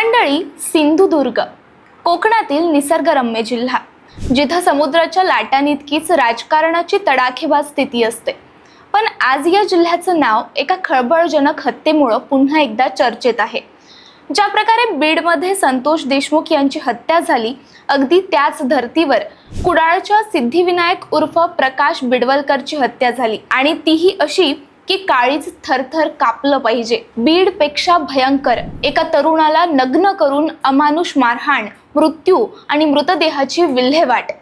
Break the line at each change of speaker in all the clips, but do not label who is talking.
मंडळी सिंधुदुर्ग कोकणातील निसर्गरम्य जिल्हा जिथं समुद्राच्या लाटांइतकीच राजकारणाची तडाखेबाज स्थिती असते. पण आज या जिल्ह्याचं नाव एका खळबळजनक हत्येमुळं पुन्हा एकदा चर्चेत आहे. ज्या प्रकारे बीडमध्ये संतोष देशमुख यांची हत्या झाली अगदी त्याच धर्तीवर कुडाळच्या सिद्धिविनायक उर्फ प्रकाश बिडवलकरची हत्या झाली आणि तीही अशी की काळीच थरथर कापलं पाहिजे. बीडपेक्षा भयंकर. एका तरुणाला नग्न करून अमानुष मारहाण मृत्यू आणि मृतदेहाची विल्हेवाट.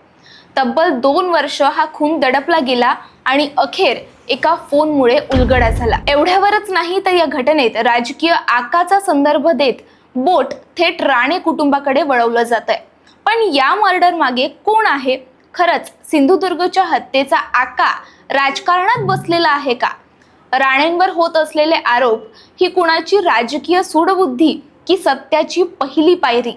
तब्बल दोन वर्ष हा खून दडपला गेला आणि अखेर एका फोनमुळे उलगडा झाला. एवढ्यावरच नाही तर या घटनेत राजकीय आकाचा संदर्भ देत बोट थेट राणे कुटुंबाकडे वळवलं जात आहे पण या मर्डर मागे कोण आहे? खरंच सिंधुदुर्गच्या हत्येचा आका राजकारणात बसलेला आहे का? राणेंवर होत असलेले आरोप ही कुणाची राजकीय सूडबुद्धी की सत्याची पहिली पायरी?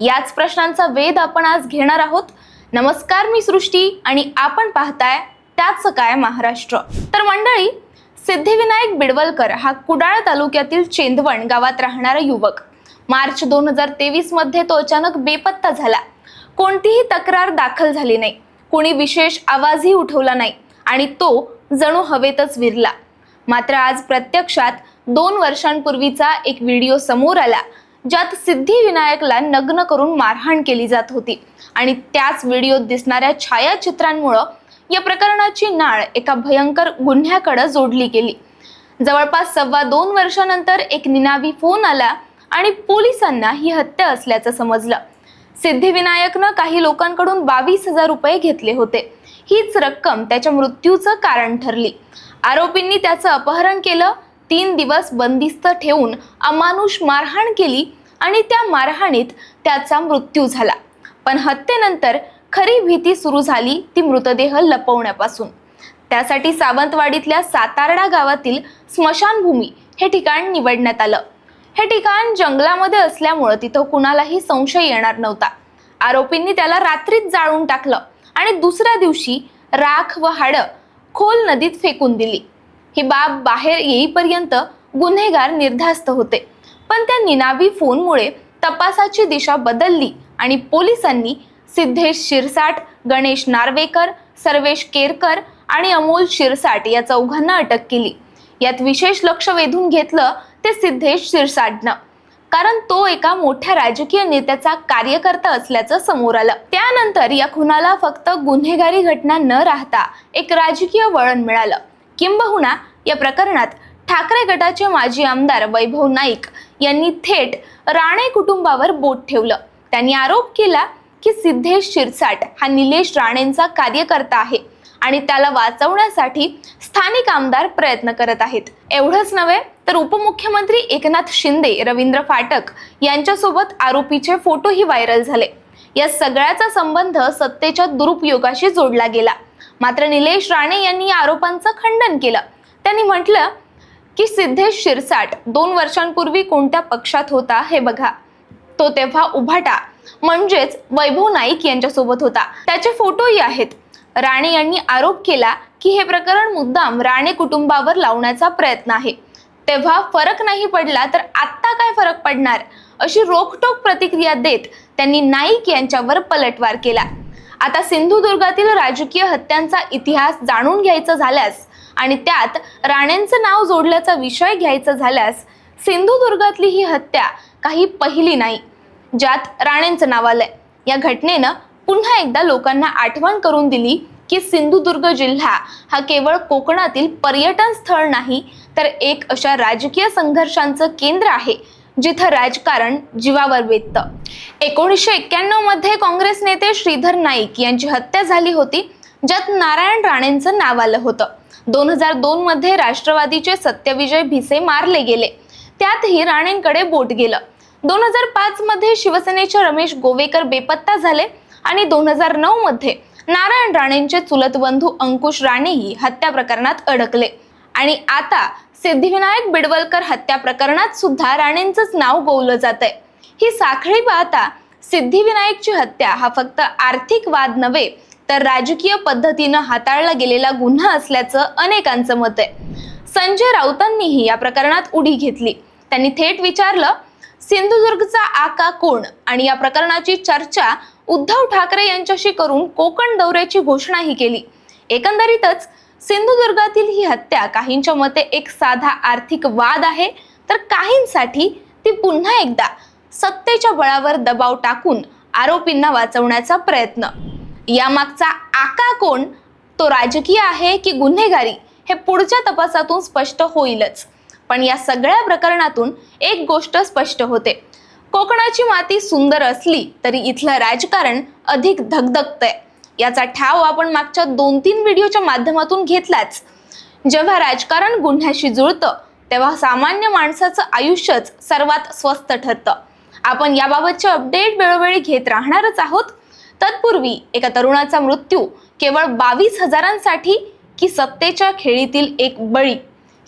याच प्रश्नांचा वेध आपण आज घेणार आहोत. नमस्कार मी सृष्टी आणि आपण पाहताय त्याच काय महाराष्ट्र. तर मंडळी सिद्धिविनायक बिडवलकर हा कुडाळ तालुक्यातील चेंदवण गावात राहणारा युवक. मार्च दोन हजार तेवीसमध्ये तो अचानक बेपत्ता झाला. कोणतीही तक्रार दाखल झाली नाही. कोणी विशेष आवाजही उठवला नाही आणि तो जणू हवेतच विरला. मात्र आज प्रत्यक्षात दोन वर्षांपूर्वीचा एक व्हिडिओ समोर आला ज्यात सिद्धिविनायकला नग्न करून मारहाण केली जात होती. आणि त्याच व्हिडिओत दिसणाऱ्या छायाचित्रांमुळं या प्रकरणाची नाळ एका भयंकर गुन्ह्याकडे जोडली गेली. जवळपास सव्वा दोन वर्षानंतर एक निनावी फोन आला आणि पोलिसांना ही हत्या असल्याचं समजलं. सिद्धिविनायकनं काही लोकांकडून बावीस हजार रुपये घेतले होते. हीच रक्कम त्याच्या मृत्यूचं कारण ठरली. आरोपींनी त्याचं अपहरण केलं तीन दिवस बंदिस्त ठेवून अमानुष मारहाण केली आणि त्या मारहाणीत त्याचा मृत्यू झाला. पण हत्येनंतर खरी भीती सुरू झाली ती मृतदेह लपवण्यापासून. त्यासाठी सावंतवाडीतल्या सातारडा गावातील स्मशानभूमी हे ठिकाण निवडण्यात आलं. हे ठिकाण जंगलामध्ये असल्यामुळं तिथं कुणालाही संशय येणार नव्हता. आरोपींनी त्याला रात्रीत जाळून टाकलं आणि दुसऱ्या दिवशी राख व हाडं खोल नदीत फेकून दिली. ही बाब बाहेर येईपर्यंत गुन्हेगार निर्धास्त होते. पण त्या निनावी फोनमुळे तपासाची दिशा बदलली आणि पोलिसांनी सिद्धेश शिरसाट गणेश नार्वेकर सर्वेश केरकर आणि अमोल शिरसाट या चौघांना अटक केली. यात विशेष लक्ष वेधून घेतलं ते सिद्धेश शिरसाटनं. कारण तो एका मोठ्या राजकीय नेत्याचा कार्यकर्ता असल्याचं समोर आलं. त्यानंतर या खुनाला फक्त गुन्हेगारी घटना न राहता एक राजकीय वळण मिळालं. किंबहुना या प्रकरणात ठाकरे गटाचे माजी आमदार वैभव नाईक यांनी थेट राणे कुटुंबावर बोट ठेवलं. त्यांनी आरोप केला की सिद्धेश शिरसाट हा निलेश राणेंचा कार्यकर्ता आहे आणि त्याला वाचवण्यासाठी स्थानिक आमदार प्रयत्न करत आहेत. एवढंच नव्हे तर उपमुख्यमंत्री एकनाथ शिंदे रवींद्र फाटक यांच्यासोबत आरोपीचे फोटोही व्हायरल झाले. या सगळ्याचा संबंध सत्तेच्या दुरुपयोगाशी जोडला गेला. मात्र निलेश राणे यांनी या आरोपांचं खंडन केलं. त्यांनी म्हटलं की सिद्धेश शिरसाट दोन वर्षांपूर्वी कोणत्या पक्षात होता हे बघा. तो तेव्हा उभाटा म्हणजेच वैभव नाईक यांच्यासोबत होता. त्याचे फोटोही आहेत. राणे यांनी आरोप केला की हे प्रकरण मुद्दाम राणे कुटुंबावर लावण्याचा प्रयत्न आहे. तेव्हा फरक नाही पडला तर आत्ता काय फरक पडणार? अशी रोखटोक प्रतिक्रिया देत त्यांनी नाईक यांच्यावर पलटवार केला. आता सिंधुदुर्गातील राजकीय हत्यांचा इतिहास जाणून घ्यायचा झाल्यास आणि त्यात राणेंचं नाव जोडल्याचा विषय घ्यायचा झाल्यास सिंधुदुर्गातली ही हत्या काही पहिली नाही ज्यात राणेंचं नाव आलंय. या घटनेनं पुन्हा एकदा लोकांना आठवण करून दिली की सिंधुदुर्ग जिल्हा हा केवळ कोकणातील पर्यटन स्थळ नाही तर एक अशा राजकीय संघर्षांचं केंद्र आहे जिथं राजकारण जीवावर बेततं एकोणीसशे एक्क्याण्णवमध्ये काँग्रेस नेते श्रीधर नाईक यांची हत्या झाली होती ज्यात नारायण राणेंचं नाव आलं होतं. दोन हजार दोन मध्ये राष्ट्रवादीचे सत्यविजय भिसे मारले गेले. त्यातही राणेंकडे बोट गेलं. दोन हजार पाच मध्ये शिवसेनेचे रमेश गोवेकर बेपत्ता झाले आणि दोन हजार नऊ मध्ये नारायण राणेंचे चुलत बंधू अंकुश राणेही हत्या प्रकरणात अडकले. आणि आता सिद्धिविनायक बिडवलकर हत्या प्रकरणात सुद्धा राणेंचंच नाव गोवलं जात आहे ही साखळी पाहता सिद्धिविनायकची हत्या हा फक्त आर्थिक वाद नव्हे तर राजकीय पद्धतीनं हाताळला गेलेला गुन्हा असल्याचं अनेकांचं मत आहे. संजय राऊतांनीही या प्रकरणात उडी घेतली. त्यांनी थेट विचारलं सिंधुदुर्गचा आका कोण? आणि या प्रकरणाची चर्चा उद्धव ठाकरे यांच्याशी करून कोकण दौऱ्याची घोषणाही केली. एकंदरीतच सिंधुदुर्गातील ही हत्या काहींच्या मते एक साधा आर्थिक वाद आहे. तर काहींसाठी ती पुन्हा एकदा सत्तेच्या बळावर दबाव टाकून आरोपींना वाचवण्याचा प्रयत्न. यामागचा आका कोण? तो राजकीय आहे की गुन्हेगारी? हे पुढच्या तपासातून स्पष्ट होईलच. पण या सगळ्या प्रकरणातून एक गोष्ट स्पष्ट होते. कोकणाची माती सुंदर असली तरी इथलं राजकारण अधिक धगधगतंय. याचा ठाव आपण मागच्या दोन तीन व्हिडिओच्या माध्यमातून घेतलाच. जेव्हा राजकारण गुन्ह्याशी जुळतं तेव्हा सामान्य माणसाचं आयुष्यच सर्वात स्वस्त ठरतं. आपण याबाबतचे अपडेट वेळोवेळी घेत राहणारच आहोत. तत्पूर्वी एका तरुणाचा मृत्यू केवळ बावीस हजारांसाठी की सत्तेच्या खेळीतील एक बळी.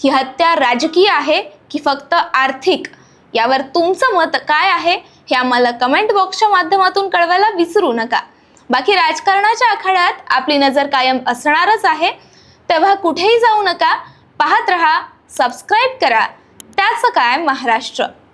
ही हत्या राजकीय आहे की फक्त आर्थिक? यावर तुमचं मत काय आहे हे आम्हाला कमेंट बॉक्सच्या माध्यमातून कळवायला विसरू नका. बाकी राजकारणाच्या आखाड्यात आपली नजर कायम असणारच आहे. तेव्हा कुठेही जाऊ नका. पाहत रहा सबस्क्राईब करा. त्याचं काय महाराष्ट्र?